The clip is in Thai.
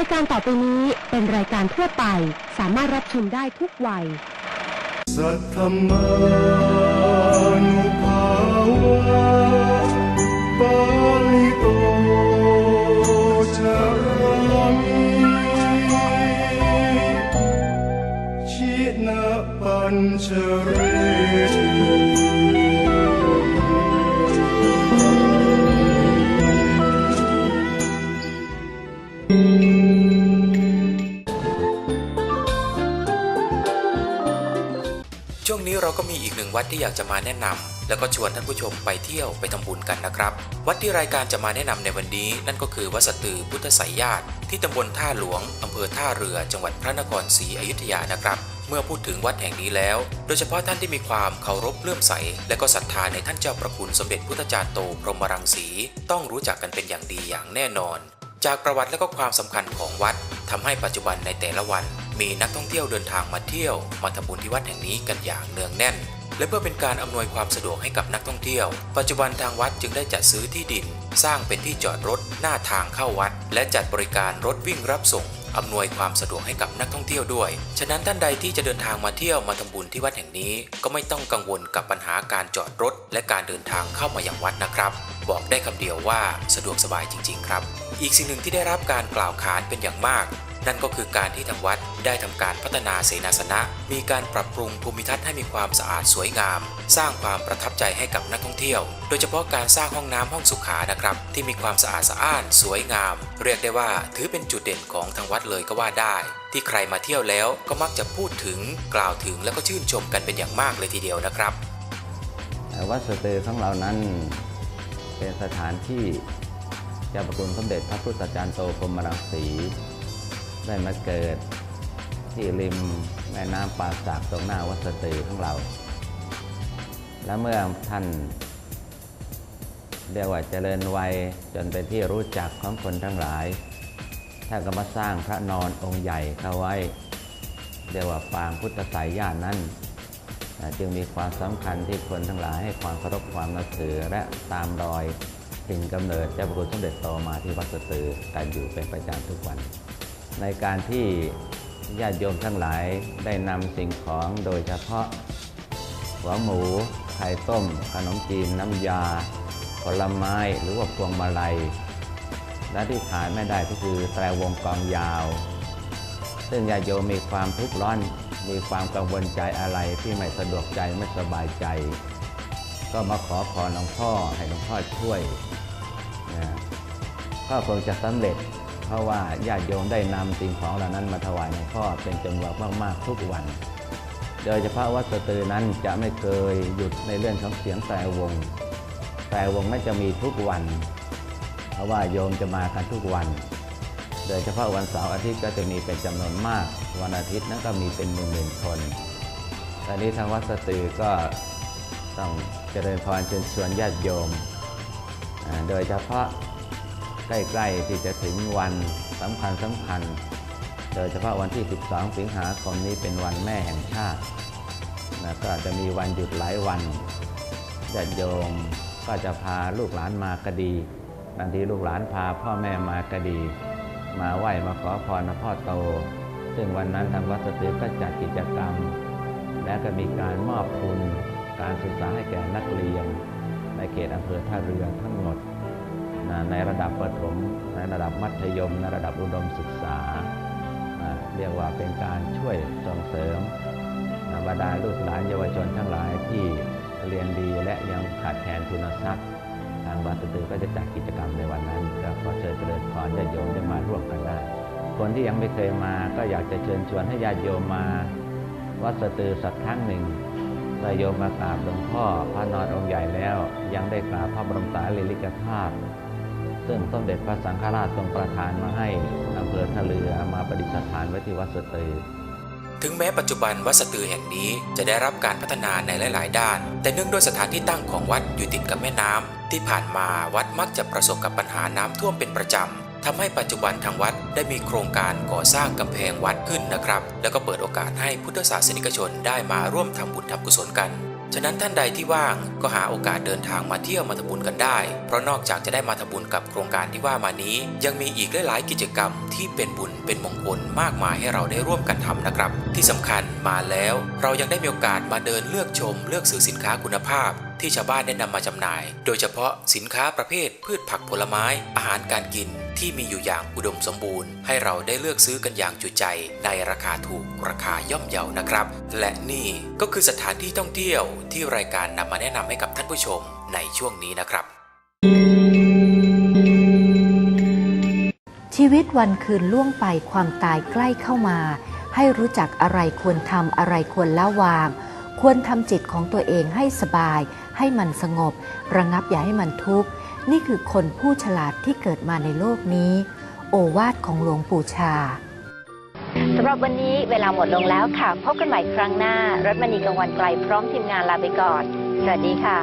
ายการต่อไปนี้เป็นรายการทั่วไป สามารถรับชมได้ทุกวัย สัทธรรมานุภาวะปาลิโตจามิชินะปัญชเร ช่วงนี้เราก็มีอีกหนึ่งวัดที่อยากจะมาแนะนำแล้วก็ชวนท่านผู้ชมไปเที่ยวไปทำบุญกันนะครับ วัดที่รายการจะมาแนะนำในวันนี้ นั่นก็คือวัดสตือพุทธไสยญาติ ที่ตำบลท่าหลวงอำเภอท่าเรือ จังหวัดพระนครศรีอยุธยานะครับเมื่อพูดถึงวัดแห่งนี้แล้ว โดยเฉพาะท่านที่มีความเคารพเลื่อมใส และก็ศรัทธาในท่านเจ้าประคุณสมเด็จพุทธจารย์โตพรหมรังสี ต้องรู้จักกันเป็นอย่างดีอย่างแน่นอน จากประวัติและก็ความสำคัญของวัดทำให้ปัจจุบันในแต่ละวัน มีนักท่องเที่ยวเดินทางมาเที่ยว มาทำบุญที่วัดแห่งนี้กันอย่างเนืองแน่น และเพื่อเป็นการอำนวยความสะดวกให้กับนักท่องเที่ยว ปัจจุบันทางวัดจึงได้จัดซื้อที่ดิน สร้างเป็นที่จอดรถหน้าทางเข้าวัด และจัดบริการรถวิ่งรับส่งอำนวยความสะดวกให้กับนักท่องเที่ยวด้วย ฉะนั้นท่านใดที่จะเดินทางมาเที่ยวมาทำบุญที่วัดแห่งนี้ ก็ไม่ต้องกังวลกับปัญหาการจอดรถ และการเดินทางเข้ามาอย่างวัดนะครับ บอกได้คำเดียวว่าสะดวกสบายจริง ๆ ครับ อีกสิ่งหนึ่งที่ได้รับการกล่าวขานเป็นอย่างมาก นั่นก็คือการที่ทางวัดได้ทำการพัฒนาเสนาสนะ มีการปรับปรุงภูมิทัศน์ให้มีความสะอาดสวยงาม สร้างความประทับใจให้กับนักท่องเที่ยว โดยเฉพาะการสร้างห้องน้ำห้องสุขานะครับ ที่มีความสะอาดสะอ้าน สวยงาม เรียกได้ว่าถือเป็นจุดเด่นของทางวัดเลยก็ว่าได้ ที่ใครมาเที่ยวแล้วก็มักจะพูดถึงกล่าวถึงแล้วก็ชื่นชมกันเป็นอย่างมากเลยทีเดียวนะครับวัดสตือของเรานั้นเป็นสถานที่เจ้าประคุณสมเด็จพระพุทธจารย์โตพรมรังสี ได้มาเกิดที่ริมแม่น้ำปาสากตรงหน้าวัดสตือของเรา และเมื่อท่านเรียกว่าเจริญวัยจนเป็นที่รู้จักของคนทั้งหลาย ท่านก็มาสร้างพระนอนองค์ใหญ่เข้าไว้ เรียกว่าปางพุทธสายญาตินั้นจึงมีความสำคัญที่คนทั้งหลายให้ความเคารพความนับถือและตามรอยถิ่นกำเนิดเจ้าพระคุณสมเด็จโตมาที่วัดสตือกันอยู่เป็นประจำทุกวัน ในการที่ญาติโยมทั้งหลายได้นำสิ่งของโดยเฉพาะหัวหมูไข่ต้ม ขนมจีนน้ำยา ผลไม้หรือว่าพวงมาลัย และที่ขาดไม่ได้ก็คือแตรวงกลองยาว ซึ่งญาติโยมมีความทุกข์ร้อน มีความกังวลใจอะไรที่ไม่สะดวกใจไม่สบายใจ ก็มาขอพรหลวงพ่อให้หลวงพ่อช่วยนะก็คงจะสำเร็จ เพราะว่าญาติโยมได้นำสิ่งของเหล่านั้นมาถวายหลวงพ่อเป็นจำนวนมาก ๆ ทุกวัน โดยเฉพาะวัดสตือนั้นจะไม่เคยหยุดในเรื่องของเสียงแต่วง แต่วงไม่จะมีทุกวัน เพราะว่าโยมจะมากันทุกวัน โดยเฉพาะวันเสาร์อาทิตย์ก็จะมีเป็นจำนวนมาก วันอาทิตย์นั้นก็มีเป็นหมื่นๆคนตอนนี้ทางวัดสตือก็ต้องเจริญพรเชิญชวนญาติโยม โดยเฉพาะ ใกล้ๆที่จะถึงวันสำคัญสำคัญ โดยเฉพาะวันที่ 12 สิงหาคมนี้เป็นวันแม่แห่งชาตินะก็จะมีวันหยุดหลายวันญาติโยมก็จะพาลูกหลานมากระดีบางทีลูกหลานพาพ่อแม่มากระดี มาไหว้มาขอพรพ่อโต ซึ่งวันนั้นทางวัดสตือก็จัดกิจกรรม และก็มีการมอบทุนการศึกษาให้แก่นักเรียนในเขตอำเภอท่าเรือทั้งหมด ในระดับประถม ในระดับมัธยม ในระดับอุดมศึกษา เรียกว่าเป็นการช่วยส่งเสริมบรรดาลูกหลานเยาวชนทั้งหลายที่เรียนดีและยังขาดแคลนทุนทรัพย์ ทางวัดตือก็จะจัดกิจกรรมในวันนั้นก็ขอเชิญเจริญพรญาติโยมได้มาร่วมกันได้ คนที่ยังไม่เคยมาก็อยากจะเชิญชวนให้ญาติโยมมา วัดสตือสักครั้งหนึ่งถ้าโยมมากราบหลวงพ่อพระนอนองค์ใหญ่แล้ว ยังได้กราบพระบรมสารีริกธาตุ ซึ่งสมเด็จพระสังฆราชทรงประทานมาให้อำเภอทะเรือมาประดิษฐานไว้ที่วัดสตือ ถึงแม้ปัจจุบันวัดสตือแห่งนี้จะได้รับการพัฒนาในหลาย ๆ ด้าน แต่เนื่องด้วยสถานที่ตั้งของวัดอยู่ติดกับแม่น้ำที่ผ่านมาวัดมักจะประสบกับปัญหาน้ำท่วมเป็นประจำทำให้ปัจจุบันทางวัดได้มีโครงการก่อสร้างกำแพงวัดขึ้นนะครับ แล้วก็เปิดโอกาสให้พุทธศาสนิกชนได้มาร่วมทำบุญทำกุศลกัน ฉะนั้นท่านใดที่ว่างก็หาโอกาสเดินทางมาเที่ยวมาทำบุญกันได้ เพราะนอกจากจะได้มาทำบุญกับโครงการที่ว่ามานี้ ยังมีอีกหลายๆกิจกรรมที่เป็นบุญเป็นมงคลมากมายให้เราได้ร่วมกันทำนะครับ ที่สำคัญมาแล้ว เรายังได้มีโอกาสมาเดินเลือกชม เลือกซื้อสินค้าคุณภาพ ที่ชาวบ้านได้นำมาจำหน่าย โดยเฉพาะสินค้าประเภทพืชผักผลไม้อาหารการกิน ที่มีอยู่อย่างอุดมสมบูรณ์ ให้เราได้เลือกซื้อกันอย่างจุใจ ในราคาถูกราคาย่อมเยานะครับ และนี่ก็คือสถานที่ท่องเที่ยวที่รายการนำมาแนะนำให้กับท่านผู้ชมในช่วงนี้นะครับ ชีวิตวันคืนล่วงไปความตายใกล้เข้ามา ให้รู้จักอะไรควรทำอะไรควรละวาง ควรทำจิตของตัวเองให้สบาย ให้มันสงบ ระงับอย่าให้มันทุกข์ นี่คือคนผู้ฉลาดที่เกิดมาในโลกนี้ โอวาทของหลวงปู่ชาสำหรับวันนี้เวลาหมดลงแล้วค่ะ พบกันใหม่ครั้งหน้า รัตมณีกังวันไกลพร้อมทีมงานลาไปก่อน สวัสดีค่ะ